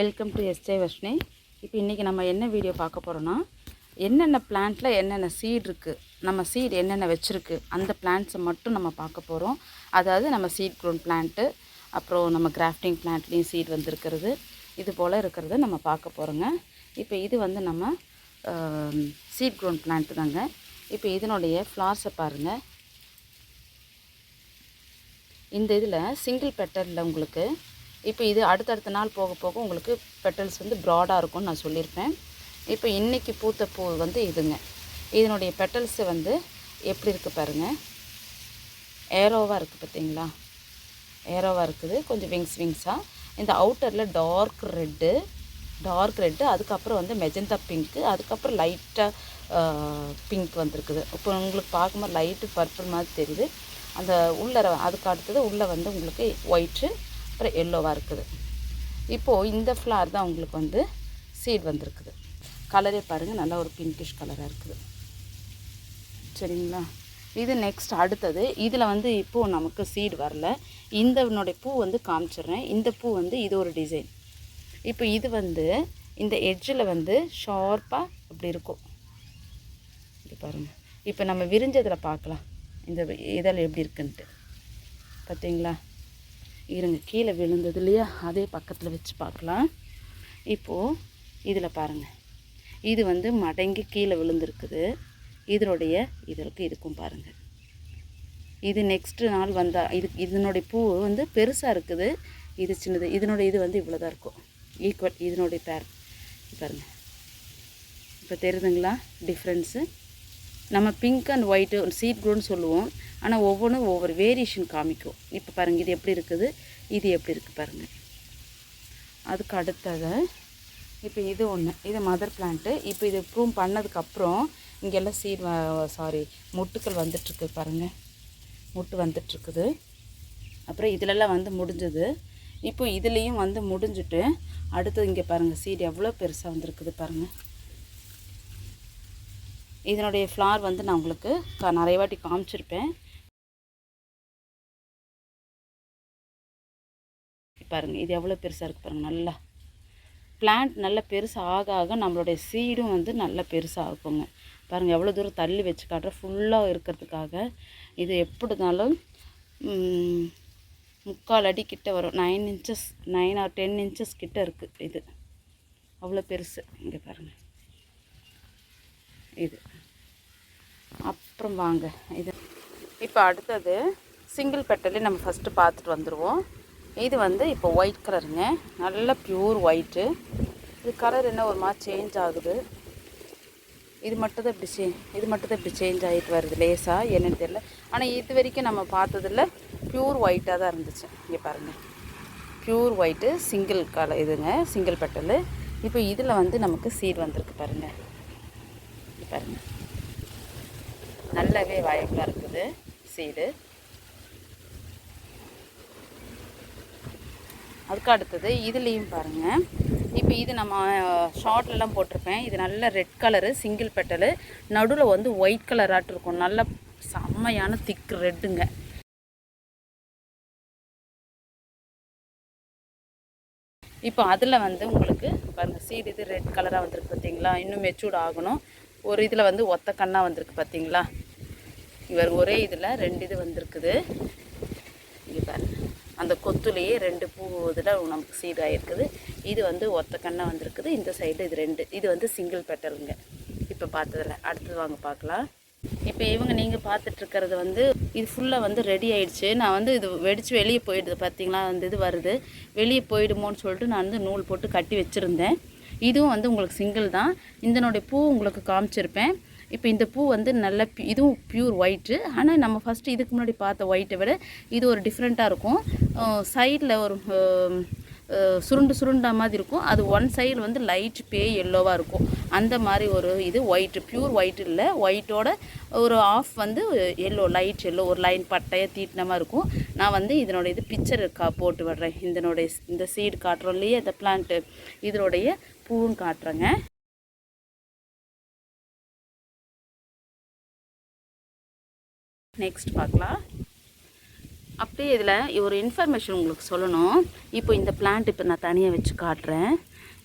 Welcome to SJ Varshini இப்போ இன்றைக்கி நம்ம என்ன வீடியோ பார்க்க போகிறோன்னா என்னென்ன பிளான்ட்டில் என்னென்ன சீட் இருக்குது நம்ம சீட் என்னென்ன வச்சுருக்கு அந்த பிளான்ட்ஸை மட்டும் நம்ம பார்க்க போகிறோம் அதாவது நம்ம சீட் க்ரோன் பிளான்ட்டு அப்புறம் நம்ம கிராஃப்டிங் பிளான்ட்லேயும் சீட் வந்திருக்கிறது. இது போல் இருக்கிறத நம்ம பார்க்க போகிறோங்க இப்போ இது வந்து நம்ம சீட் க்ரோன் பிளான்ட் தாங்க. இப்போ இதனுடைய ஃப்ளார்ஸை பாருங்கள் இந்த இதில் சிங்கிள் பெட்டலில் உங்களுக்கு இப்போ இது அடுத்தடுத்த நாள் போக போக உங்களுக்கு பெட்டல்ஸ் வந்து ப்ராடாக இருக்கும்னு நான் சொல்லியிருப்பேன். இப்போ இன்றைக்கி பூத்த பூ வந்து இதுங்க. இதனுடைய பெட்டல்ஸ் வந்து எப்படி இருக்குது பாருங்கள் ஏரோவாக இருக்குது பார்த்தீங்களா? ஏரோவாக இருக்குது. கொஞ்சம் விங்ஸ் விங்ஸாக இந்த அவுட்டரில் டார்க் ரெட்டு டார்க் ரெட்டு அதுக்கப்புறம் வந்து மெஜந்தா பிங்க்கு அதுக்கப்புறம் லைட்டாக பிங்க் வந்திருக்குது. இப்போ உங்களுக்கு பார்க்கும்போது லைட்டு பர்பிள் மாதிரி தெரியுது. அந்த உள்ளே அதுக்கு அடுத்தது உள்ளே வந்து உங்களுக்கு ஒயிட்டு அப்புறம் எல்லோவாக இருக்குது. இப்போது இந்த ஃப்ளார் தான் உங்களுக்கு வந்து சீட் வந்திருக்குது. கலரே பாருங்கள் நல்லா ஒரு பிங்கிஷ் கலராக இருக்குது. சரிங்களா? இது நெக்ஸ்ட் அடுத்தது. இதில் வந்து இப்போது நமக்கு சீடு வரல. இந்தனுடைய பூ வந்து காமிச்சிடுறேன். இந்த பூ வந்து இது ஒரு டிசைன் இப்போ இது வந்து இந்த எட்ஜில் வந்து ஷார்ப்பாக அப்படி இருக்கும். இப்படி பாருங்கள் இப்போ நம்ம விரிஞ்சதில் பார்க்கலாம். இந்த இதழ் எப்படி இருக்குன்ட்டு. பார்த்தீங்களா? இருங்க கீழே விழுந்தது இல்லையா? அதே பக்கத்தில் வச்சு பார்க்கலாம். இப்போது இதில் பாருங்கள் இது வந்து மடங்கி கீழே விழுந்திருக்குது. இதனுடைய இதற்கு இதுக்கும் பாருங்கள் இது நெக்ஸ்ட்டு நாள் வந்தால் இது இதனுடைய பூ வந்து பெருசாக இருக்குது. இது சின்னது இதனுடைய இது வந்து இவ்வளோ தான் இருக்கும். ஈக்குவல் இதனுடைய பேர் பாருங்கள் இப்போ தெரியுதுங்களா? டிஃப்ரென்ஸு நம்ம பிங்க் அண்ட் ஒயிட்டு சீட் க்ரோன்னு சொல்லுவோம். ஆனால் ஒவ்வொன்றும் ஒவ்வொரு வேரியேஷன் காமிக்கும். இப்போ பாருங்கள் இது எப்படி இருக்குது? இது எப்படி இருக்குது பாருங்கள் அதுக்கு அடுத்தது இப்போ இது ஒன்று இது மதர் பிளான்ட்டு இப்போ இது ப்ரூவ் பண்ணதுக்கப்புறம் இங்கெல்லாம் சீட் சாரி முட்டுக்கள் வந்துட்டுருக்கு பாருங்கள் முட்டு வந்துட்டுருக்குது. அப்புறம் இதிலெல்லாம் வந்து முடிஞ்சது. இப்போ இதுலேயும் வந்து முடிஞ்சிட்டு அடுத்தது இங்கே பாருங்கள் சீட் எவ்வளோ பெருசாக வந்திருக்குது பாருங்கள் இதனுடைய ஃப்ளார் வந்து நான் உங்களுக்கு க- நிறைய வாட்டி காமிச்சிருப்பேன். பாருங்கள் இது எவ்வளோ பெருசாக இருக்குது பாருங்கள் நல்லா பிளான்ட் நல்லா பெருசாக ஆக ஆக நம்மளுடைய சீடும் வந்து நல்லா பெருசாக இருக்குங்க பாருங்கள் எவ்வளோ தூரம் தள்ளி வச்சு காட்டுற ஃபுல்லாக இருக்கிறதுக்காக இது எப்படினாலும் முக்கால் அடி கிட்ட வரும். Nine inches nine or ten inches கிட்ட இருக்குது இது. அவ்வளோ பெருசு. இங்கே பாருங்கள் இது. அப்புறம் வாங்க. இது. இப்போ அடுத்தது சிங்கிள் பெட்டலே நம்ம ஃபஸ்ட்டு பார்த்துட்டு வந்துடுவோம் இது வந்து இப்போ ஒயிட் கலருங்க நல்ல பியூர் ஒயிட்டு இது கலர் என்ன ஒரு மாதிரி சேஞ்ச் ஆகுது? இது மட்டும் தான் இப்படி சே இது மட்டும் தான் இப்படி சேஞ்ச் ஆகிட்டு வருது லேசாக என்னென்னு தெரியல. ஆனால் இது வரைக்கும் நம்ம பார்த்ததில் பியூர் ஒயிட்டாக தான் இருந்துச்சு. இங்கே பாருங்கள் பியூர் ஒயிட்டு சிங்கிள் கலர் இதுங்க. சிங்கிள் பெட்டலு இப்போ இதில் வந்து நமக்கு சீட் வந்திருக்கு பாருங்கள் பாருங்கள் நல்லாவே வாய்ப்பாக இருக்குது சீடு அதுக்கு அடுத்தது இதுலேயும் பாருங்கள் இப்போ இது நம்ம ஷார்ட்லலாம் போட்டிருப்பேன். இது நல்ல ரெட் கலரு சிங்கிள் பெட்டலு நடுவில் வந்து ஒயிட் கலராட்டு இருக்கும். நல்ல செம்மையான திக் ரெட்டுங்க இப்போ அதில் வந்து உங்களுக்கு பாருங்கள் சீடு இது ரெட் கலராக வந்திருக்கு பார்த்தீங்களா இன்னும் மெச்சூர்ட் ஆகணும். ஒரு இதில் வந்து ஒத்த கண்ணாக வந்திருக்கு பார்த்தீங்களா இவர் ஒரே இதில் ரெண்டு இது வந்திருக்குது. இங்கே பாருங்கள் அந்த கொத்துலேயே ரெண்டு பூ இதில் நமக்கு சீடாகிருக்குது இது வந்து ஒத்த கண்ணாக வந்திருக்குது. இந்த சைடு இது ரெண்டு. இது வந்து சிங்கிள் பெட்டலுங்க இப்போ பார்த்ததில்ல அடுத்தது வாங்க பார்க்கலாம். இப்போ இவங்க நீங்கள் பார்த்துட்ருக்கிறது வந்து இது ஃபுல்லாக வந்து ரெடி ஆயிடுச்சு. நான் வந்து இது வெடித்து வெளியே போயிடுது. பார்த்தீங்களா அந்த இது வருது. வெளியே போயிடுமோன்னு சொல்லிட்டு நான் வந்து நூல் போட்டு கட்டி வச்சுருந்தேன். இதுவும் வந்து உங்களுக்கு சிங்கிள் தான். இதனுடைய பூ உங்களுக்கு காமிச்சிருப்பேன். இப்போ இந்த பூ வந்து நல்ல இதுவும் பியூர் ஒயிட்டு ஆனால் நம்ம ஃபஸ்ட்டு இதுக்கு முன்னாடி பார்த்த ஒயிட்டை விட இது ஒரு டிஃப்ரெண்ட்டாக இருக்கும். சைடில் ஒரு சுருண்டு சுருண்டா மாதிரி இருக்கும். அது ஒன் சைடு வந்து லைட் பே எல்லோவாக இருக்கும். அந்த மாதிரி ஒரு இது ஒயிட்டு பியூர் ஒயிட் இல்லை. ஒயிட்டோட ஒரு ஆஃப் வந்து எல்லோ லைட் எல்லோ ஒரு லைன் பட்டையாக தீட்டின மாதிரி இருக்கும். நான் வந்து இதனோட இது பிக்சர் கா போட்டு விடுறேன். இதனுடைய இந்த சீடு காட்டுறோம் இல்லையே இந்த பிளான்ட்டு இதனுடைய பூவும் காட்டுறேங்க. நெக்ஸ்ட் பார்க்கலாம். அப்படியே இதில் ஒரு இன்ஃபர்மேஷன் உங்களுக்கு சொல்லணும். இப்போ இந்த பிளான்ட் இப்போ நான் தனியாக வச்சு காட்டுறேன்.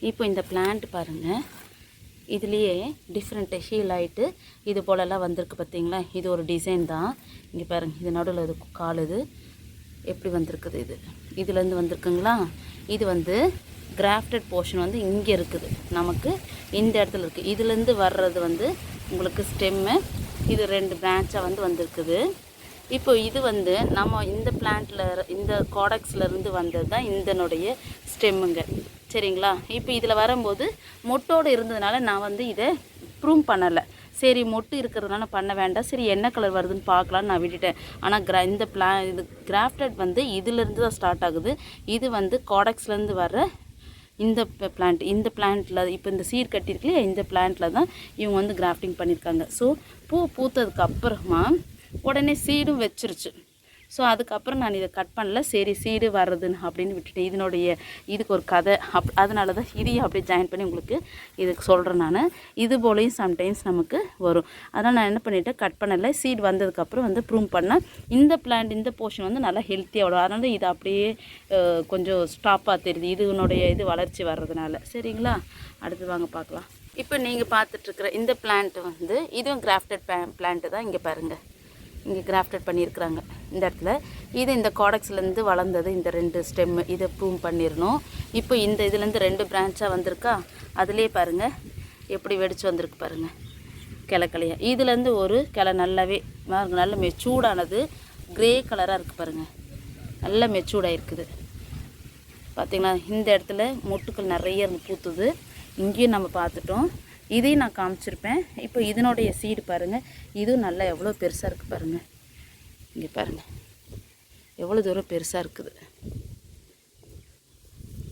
இப்போ இந்த பிளான்ட் பாருங்கள் இதுலேயே டிஃப்ரெண்ட்டு ஹீல் ஆகிட்டு இது போலலாம் வந்திருக்கு பார்த்தீங்களா? இது ஒரு டிசைன் தான். இங்கே பாருங்கள் இது நடுவில் இது கால் இது. எப்படி வந்திருக்குது இது? இதுலேருந்து வந்திருக்குங்களா? இது வந்து கிராஃப்டட் போர்ஷன் வந்து இங்கே இருக்குது. நமக்கு இந்த இடத்துல இருக்குது இதுலேருந்து வர்றது வந்து உங்களுக்கு ஸ்டெம்மு இது ரெண்டு பிரான்ச்சாக வந்து வந்திருக்குது. இப்போ இது வந்து நம்ம இந்த பிளான்ட்ல இந்த காடக்ஸ்லேருந்து வந்தது தான் இதனுடைய ஸ்டெம்முங்க சரிங்களா? இப்போ இதில் வரும்போது மொட்டோடு இருந்ததுனால நான் வந்து இதை ப்ரூவ் பண்ணலை. சரி மொட்டு இருக்கிறதுனால பண்ண வேண்டாம். சரி என்ன கலர் வருதுன்னு பார்க்கலான்னு நான் விட்டுட்டேன். ஆனால் கிரா இந்த பிளா இது கிராஃப்டட் வந்து இதுலேருந்து தான் ஸ்டார்ட் ஆகுது. இது வந்து காடக்ஸ்லேருந்து வர்ற இந்த பிளான்ட் இந்த பிளான்ட்டில் இப்போ இந்த சீர் கட்டியிருக்கலையே இந்த பிளான்ட்டில் தான் இவங்க வந்து கிராஃப்டிங் பண்ணியிருக்காங்க ஸோ பூ பூத்ததுக்கு அப்புறமா உடனே சீடும் வச்சிருச்சு. ஸோ அதுக்கப்புறம் நான் இதை கட் பண்ணல. சரி சீடு வர்றதுன்னு அப்படின்னு விட்டுட்டேன் இதனுடைய இதுக்கு ஒரு கதை. அப் அதனால தான் இதையும் அப்படியே ஜாயின் பண்ணி உங்களுக்கு இதுக்கு சொல்கிறேன் நான். இது போலையும் சம்டைம்ஸ் நமக்கு வரும். அதனால் நான் என்ன பண்ணிட்டேன்? கட் பண்ணலை. சீட் வந்ததுக்கப்புறம் வந்து ப்ரூவ் பண்ணேன். இந்த பிளான்ட் இந்த போர்ஷன் வந்து நல்லா ஹெல்த்தியாக வரும். அதனால இது அப்படியே கொஞ்சம் ஸ்டாப்பாக தெரியுது. இதனுடைய இது வளர்ச்சி வர்றதுனால. சரிங்களா? அடுத்து வாங்க பார்க்கலாம். இப்போ நீங்கள் பார்த்துட்ருக்குற இந்த பிளான்ட் வந்து இதுவும் கிராஃப்டட் பிளான்ட்டு தான் இங்கே பாருங்கள் இங்கே கிராஃப்டட் பண்ணியிருக்கிறாங்க. இந்த இடத்துல. இது இந்த காடக்ஸ்லேருந்து வளர்ந்தது. இந்த ரெண்டு ஸ்டெம்மு இதை ப்ரூவ் பண்ணிடணும் இப்போ இந்த இதுலேருந்து ரெண்டு பிரான்ச்சாக வந்திருக்கா? அதுலேயே பாருங்கள் எப்படி வெடிச்சு வந்திருக்கு பாருங்கள் கிளை இதுலேருந்து ஒரு கிளை நல்லாவே நல்ல மெச்சூர்டானது க்ரே கலராக இருக்குது பாருங்கள் நல்ல மெச்சூர்டாக இருக்குது இந்த இடத்துல மொட்டுக்கள் நிறைய பூத்துது. இங்கேயும் நம்ம பார்த்துட்டோம். இதையும் நான் காமிச்சிருப்பேன். இப்போ இதனுடைய சீடு பாருங்கள் இதுவும் நல்லா எவ்வளோ பெருசாக இருக்குது பாருங்கள் இங்கே பாருங்கள் எவ்வளோ தூரம் பெருசாக இருக்குது.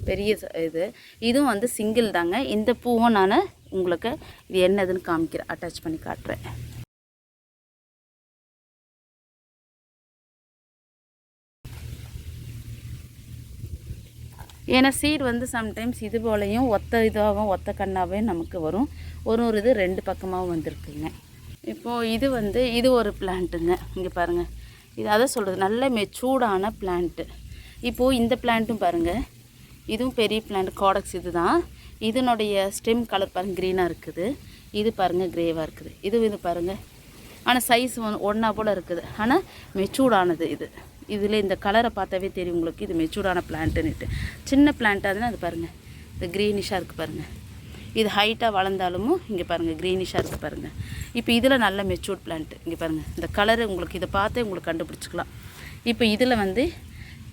பெரிய இது. இதுவும் வந்து சிங்கிள் தாங்க. இந்த பூவும் நான் உங்களுக்கு இது என்னதுன்னு காமிக்கிறேன். அட்டாச் பண்ணி காட்டுறேன். ஏன்னா சீட் வந்து சம்டைம்ஸ் இது போலையும் ஒத்த இதாகவும் ஒத்த கண்ணாகவும் நமக்கு வரும். ஒரு ஒரு இது ரெண்டு பக்கமாகவும் வந்திருக்குங்க. இப்போது இது வந்து இது ஒரு பிளான்ட்டுங்க இங்கே பாருங்கள் இது அதை சொல்கிறது நல்ல மெச்சூர்டான பிளான்ட்டு இப்போது இந்த பிளான்ட்டும் பாருங்கள் இதுவும் பெரிய பிளான்ட் காடக்ஸ் இது தான் இதனுடைய ஸ்டெம் கலர் பாருங்கள் க்ரீனாக இருக்குது. இது பாருங்கள் க்ரேவாக இருக்குது. இது இது பாருங்கள் ஆனால் சைஸ் ஒன் ஒன்றா போல் இருக்குது. ஆனால் மெச்சூர்டானது இது. இதில் இந்த கலரை பார்த்தாவே தெரியும் உங்களுக்கு. இது மெச்சூர்டான பிளான்ட்டுன்னுட்டு சின்ன பிளான்ட்டாக இருந்தால் அது பாருங்கள் இது க்ரீனிஷாக இருக்குது பாருங்கள் இது ஹைட்டாக வளர்ந்தாலும் இங்கே பாருங்கள் க்ரீனிஷாக இருக்குது பாருங்கள் இப்போ இதில் நல்ல மெச்சூர்ட் பிளான்ட்டு இங்கே பாருங்கள் இந்த கலரு உங்களுக்கு இதை பார்த்தே உங்களுக்கு கண்டுபிடிச்சிக்கலாம். இப்போ இதில் வந்து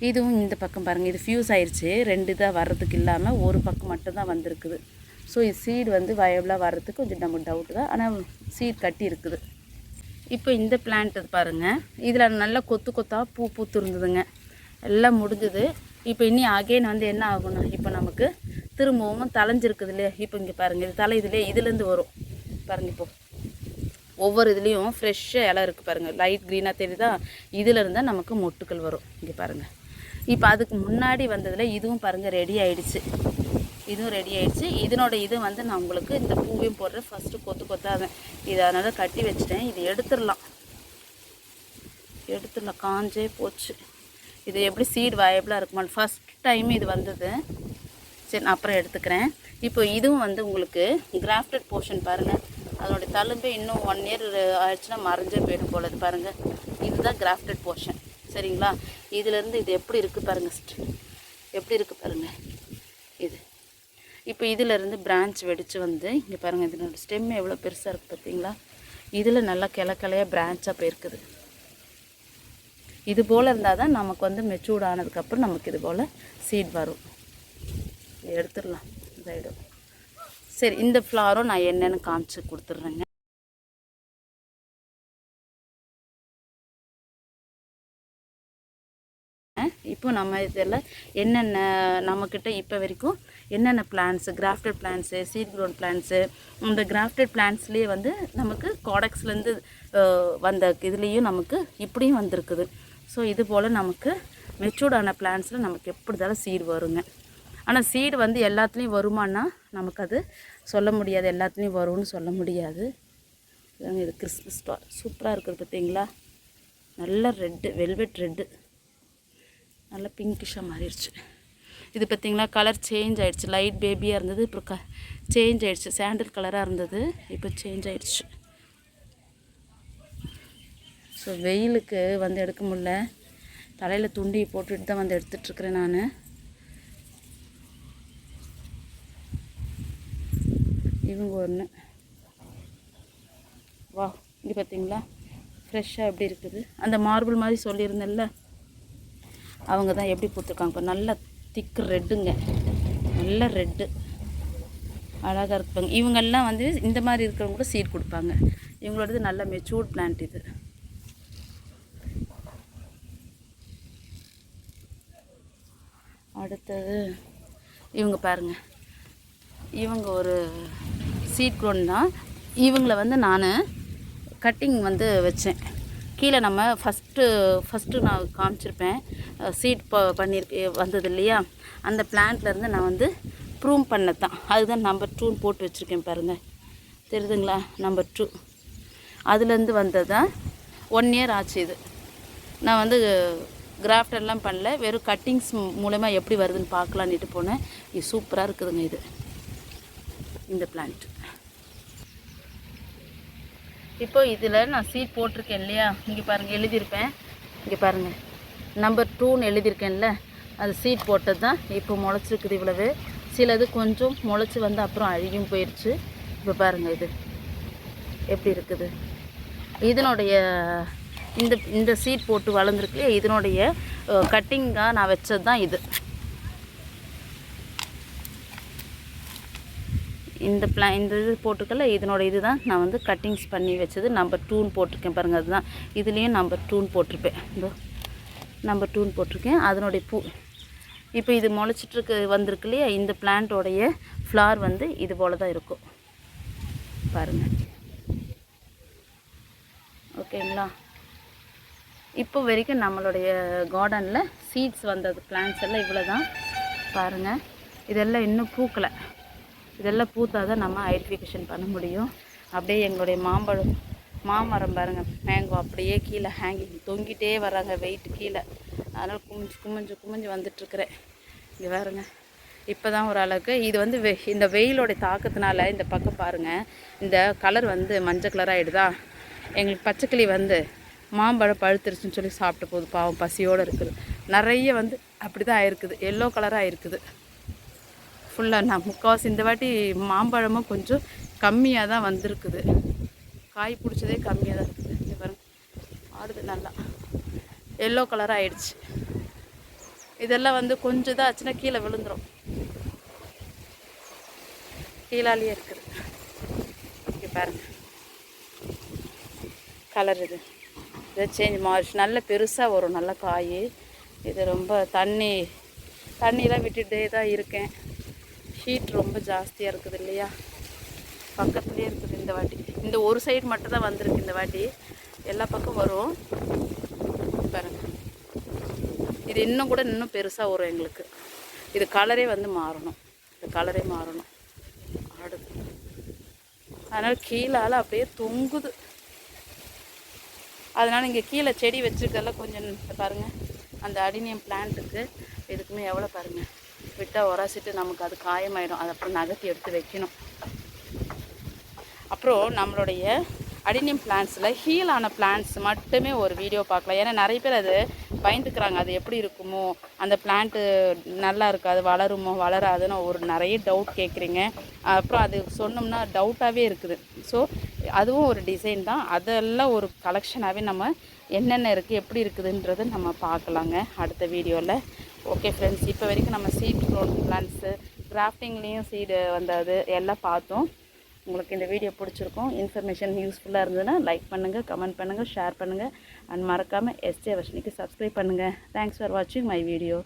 இதுவும் இந்த பக்கம் பாருங்கள் இது ஃபியூஸ் ஆயிடுச்சு ரெண்டு இதாக வர்றதுக்கு இல்லாமல் ஒரு பக்கம் மட்டும்தான் வந்திருக்குது. ஸோ இது சீடு வந்து வயபிளாக வர்றதுக்கு கொஞ்சம் நமக்கு டவுட்டு தான். ஆனால் சீட் கட்டி இருக்குது. இப்போ இந்த பிளான்ட் பாருங்கள் இதில் நல்லா கொத்து கொத்தாக பூ பூத்து இருந்ததுங்க எல்லாம் முடிஞ்சுது. இப்போ இனி அகைன் வந்து என்ன ஆகும்னா இப்போ நமக்கு திரும்பவும் தலைஞ்சிருக்குது இல்லையா? இப்போ இங்கே பாருங்கள் இது தலை இதுலேயே இதுலேருந்து வரும். பாருங்கள் இப்போ. ஒவ்வொரு இதுலேயும் ஃப்ரெஷ்ஷாக இலை இருக்குது பாருங்கள் லைட் க்ரீனாக தெரியுதா? இதில் இருந்தால் நமக்கு மொட்டுக்கள் வரும். இங்கே பாருங்கள் இப்போ அதுக்கு முன்னாடி வந்ததில் இதுவும் பாருங்கள் ரெடி ஆயிடுச்சு. இதுவும் ரெடி ஆயிடுச்சு. இதனோட இது வந்து நான் உங்களுக்கு இந்த பூவையும் போடுறேன். ஃபஸ்ட்டு கொத்து கொத்தாக இது அதனால் கட்டி வச்சுட்டேன். இது எடுத்துடலாம். எடுத்துடலாம். காஞ்சே போச்சு. இது எப்படி சீட் வயபிளாக இருக்குமா? ஃபஸ்ட் டைம் இது வந்தது. சரி நான் அப்புறம் எடுத்துக்கிறேன். இப்போ இதுவும் வந்து உங்களுக்கு கிராஃப்டட் போர்ஷன் பாருங்கள் அதனுடைய தழும்பு இன்னும் ஒன் இயர் ஆயிடுச்சுன்னா மறைஞ்சே போயிடும் போல இது பாருங்கள் இதுதான் கிராஃப்டட் போர்ஷன் சரிங்களா? இதுலேருந்து இது எப்படி இருக்குது பாருங்கள் எப்படி இருக்குது பாருங்கள் இப்போ இதிலேருந்து பிரான்ச் வெடித்து வந்து இங்கே பாருங்கள் இதனோட ஸ்டெம் எவ்வளோ பெருசாக இருக்குது பார்த்தீங்களா? இதில் நல்லா கிளை கிளையாக பிரான்ச்சாக போயிருக்குது. இது போல் இருந்தால் தான் நமக்கு வந்து மெச்சூர்ட் ஆனதுக்கப்புறம் நமக்கு இது போல் சீட் வரும். எடுத்துடலாம் இதாயிடும் சரி இந்த ஃப்ளாரும் நான் என்னென்னு காமிச்சு கொடுத்துட்றேங்க. இப்போ நம்ம இதில் என்னென்ன நம்மக்கிட்ட இப்போ வரைக்கும் என்னென்ன plants grafted plants seed grown plants இந்த கிராஃப்டட் பிளான்ஸ்லேயே வந்து நமக்கு காடக்ஸ்லேருந்து வந்த இதுலேயும் நமக்கு இப்படியும் வந்திருக்குது. ஸோ இது போல் நமக்கு மெச்சூர்டான பிளான்ஸில் நமக்கு எப்படி இருந்தாலும் சீடு வருங்க. ஆனால் சீடு வந்து எல்லாத்துலேயும் வருமானா நமக்கு அது சொல்ல முடியாது. எல்லாத்துலேயும் வரும்னு சொல்ல முடியாது. இது கிறிஸ்மஸ் ஸ்டார் சூப்பராக இருக்குது பார்த்தீங்களா நல்ல ரெட்டு வெல்வெட் ரெட்டு நல்லா பிங்கிஷாக மாறிடுச்சு. இது பார்த்திங்களா கலர் சேஞ்ச் ஆகிடுச்சு லைட் பேபியாக இருந்தது இப்போ க சேஞ்ச் ஆகிடுச்சு சாண்டில் கலராக இருந்தது இப்போ சேஞ்ச் ஆகிடுச்சு ஸோ வெயிலுக்கு வந்து எடுக்க முடில தலையில் துண்டி போட்டுட்டு தான் வந்து எடுத்துட்ருக்குறேன் நான். இவங்க ஒன்று வா இங்கே பார்த்தீங்களா ஃப்ரெஷ்ஷாக எப்படி இருக்குது? அந்த மார்பிள் மாதிரி சொல்லியிருந்தேன்ல. அவங்க தான் எப்படி கொடுத்துருக்காங்க இப்போ நல்ல திக்கு ரெட்டுங்க நல்ல ரெட்டு அழகாக இருப்பாங்க இவங்கெல்லாம் வந்து இந்த மாதிரி இருக்கிறவங்க கூட சீட் கொடுப்பாங்க. இவங்களோடது நல்ல மெச்சூர்ட் பிளான்ட் இது. அடுத்தது இவங்க பாருங்க. இவங்க ஒரு சீட் க்ரோன் தான். இவங்கள வந்து நான் கட்டிங் வந்து வச்சேன். கீழே நம்ம ஃபஸ்ட்டு ஃபஸ்ட்டு நான் காமிச்சிருப்பேன். சீட் ப பண்ணியிருக்கு வந்தது இல்லையா? அந்த பிளான்ட்லேருந்து நான் வந்து ப்ரூம் பண்ணது தான். அதுதான் நம்பர் டூன்னு போட்டு வச்சுருக்கேன் பாருங்கள் தெரியுதுங்களா? நம்பர் டூ அதுலேருந்து வந்தது தான் ஒன் இயர் ஆச்சு இது. நான் வந்து கிராஃப்டர்லாம் பண்ணல. வெறும் கட்டிங்ஸ் மூலமாக எப்படி வருதுன்னு பார்க்கலான்ட்டு போனேன். இது சூப்பராக இருக்குதுங்க இது. இந்த பிளான்ட் இப்போ இதில் நான் சீட் போட்டிருக்கேன் இல்லையா? இங்கே பாருங்கள் எழுதியிருப்பேன். இங்கே பாருங்கள் நம்பர் டூன்னு எழுதியிருக்கேன்ல. அது சீட் போட்டது தான் இப்போ முளைச்சிருக்குது இவ்வளவு. சிலது கொஞ்சம் முளைச்சி வந்து அப்புறம் அழுகியும் போயிடுச்சு இப்போ பாருங்கள் இது. எப்படி இருக்குது? இதனுடைய இந்த இந்த சீட் போட்டு வளர்ந்துருக்கு இதனுடைய கட்டிங்காக நான் வச்சது தான் இது. இந்த பிளா இந்த இது போட்டுக்கல இதனோட இது தான் நான் வந்து கட்டிங்ஸ் பண்ணி வச்சது. நம்பர் டூன்னு போட்டிருக்கேன் பாருங்கள் அதுதான். இதுலேயும் நம்பர் டூன்னு போட்டிருப்பேன். இந்த நம்பர் டூன்னு போட்டிருக்கேன். அதனுடைய பூ இப்போ இது முளைச்சிட்ருக்கு வந்திருக்கு இல்லையா? இந்த பிளான்ட்டோடைய ஃப்ளார் வந்து இது போல் தான் இருக்கும் பாருங்கள் ஓகேங்களா இப்போ வரைக்கும் நம்மளுடைய கார்டனில் சீட்ஸ் வந்தது பிளான்ஸ் எல்லாம் இவ்வளோ தான் பாருங்கள் இதெல்லாம் இன்னும் பூக்கலை. இதெல்லாம் பூத்தா தான் நம்ம ஐடென்டிஃபிகேஷன் பண்ண முடியும். அப்படியே எங்களுடைய மாம்பழம் மாமரம் பாருங்கள் மேங்கோ அப்படியே கீழே ஹேங்கிங் தொங்கிட்டே வராங்க வெயிட் கீழே. அதனால் குமிஞ்சு குமிஞ்சு குமிஞ்சு வந்துட்டுருக்குறேன் இங்கே பாருங்க இப்போ தான் ஓரளவுக்கு இது வந்து வெ இந்த வெயிலோடைய தாக்கத்தினால இந்த பக்கம் பாருங்கள் இந்த கலர் வந்து மஞ்சள் கலர் ஆகிடுதா எங்களுக்கு பச்சைக்கிளி வந்து மாம்பழம் பழுத்துருச்சுன்னு சொல்லி சாப்பிட்டு போகுது பாவம் பசியோடு இருக்குது. நிறைய வந்து அப்படி தான் ஆயிருக்குது எல்லோ கலராக இருக்குது. ஃபுல்லாக நான் முக்கால்வாசி இந்த வாட்டி மாம்பழமும் கொஞ்சம் கம்மியாக தான் வந்திருக்குது. காய் பிடிச்சதே கம்மியாக தான் இருக்குது. பாருங்க. ஆடுது நல்லா. எல்லோ கலராக ஆயிடுச்சு. இதெல்லாம் வந்து கொஞ்சம் தான் ஆச்சுன்னா கீழே விழுந்துரும். கீழாலேயே இருக்குது. இங்கே பாருங்க. கலர் இது. இதை சேஞ்ச் மாறிச்சு நல்ல பெருசாக வரும். நல்ல காய். இது ரொம்ப தண்ணி தண்ணியெலாம் விட்டுட்டே தான் இருக்கேன். ஹீட் ரொம்ப ஜாஸ்தியாக இருக்குது இல்லையா? பக்கத்துலேயே இருக்குது இந்த வாட்டி. இந்த ஒரு சைடு மட்டும் தான் வந்திருக்கு இந்த வாட்டி. எல்லா பக்கம் வரும். பாருங்க. இது இன்னும் கூட இன்னும் பெருசாக வரும் எங்களுக்கு. இது கலரே வந்து மாறணும். இந்த கலரே மாறணும். ஆடுது அதனால் கீழால் அப்படியே தொங்குது. அதனால் இங்கே கீழே செடி வச்சுருக்கெல்லாம் கொஞ்சம் பாருங்கள் அந்த அடினியம் பிளான்ட்டுக்கு இதுக்குமே எவ்வளோ பாருங்கள் விட்டால் உரசிட்டு நமக்கு அது காயமாயிடும். அதை அப்புறம் நகர்த்தி எடுத்து வைக்கணும். அப்புறம் நம்மளுடைய அடினியம் பிளான்ஸில் ஹீல் ஆன பிளான்ஸ் மட்டுமே ஒரு வீடியோ பார்க்கலாம். ஏன்னா நிறைய பேர் அது பயந்துக்கிறாங்க. அது எப்படி இருக்குமோ அந்த பிளான்ட்டு நல்லா இருக்காது வளருமோ வளராதுன்னு ஒரு நிறைய டவுட் கேட்குறீங்க. அப்புறம் அது சொன்னோம்னா டவுட்டாகவே இருக்குது. ஸோ அதுவும் ஒரு டிசைன் தான். அதெல்லாம் ஒரு கலெக்ஷனாகவே நம்ம என்னென்ன இருக்குது எப்படி இருக்குதுன்றதை நம்ம பார்க்கலாங்க. அடுத்த வீடியோவில் ஓகே ஃப்ரெண்ட்ஸ் இப்போ வரைக்கும் நம்ம சீட் க்ரோன் பிளான்ஸு கிராஃப்டிங்லேயும் சீடு வந்தது எல்லாம் பார்த்தோம். உங்களுக்கு இந்த வீடியோ பிடிச்சிருக்கும். இன்ஃபர்மேஷன் யூஸ்ஃபுல்லாக இருந்ததுன்னா லைக் பண்ணுங்கள் கமெண்ட் பண்ணுங்கள் ஷேர் பண்ணுங்கள் அண்ட் மறக்காமல் எஸ்ஜே வர்ஷினிக்கு சப்ஸ்கிரைப் பண்ணுங்கள் தேங்க்ஸ் ஃபார் வாட்சிங் மை வீடியோ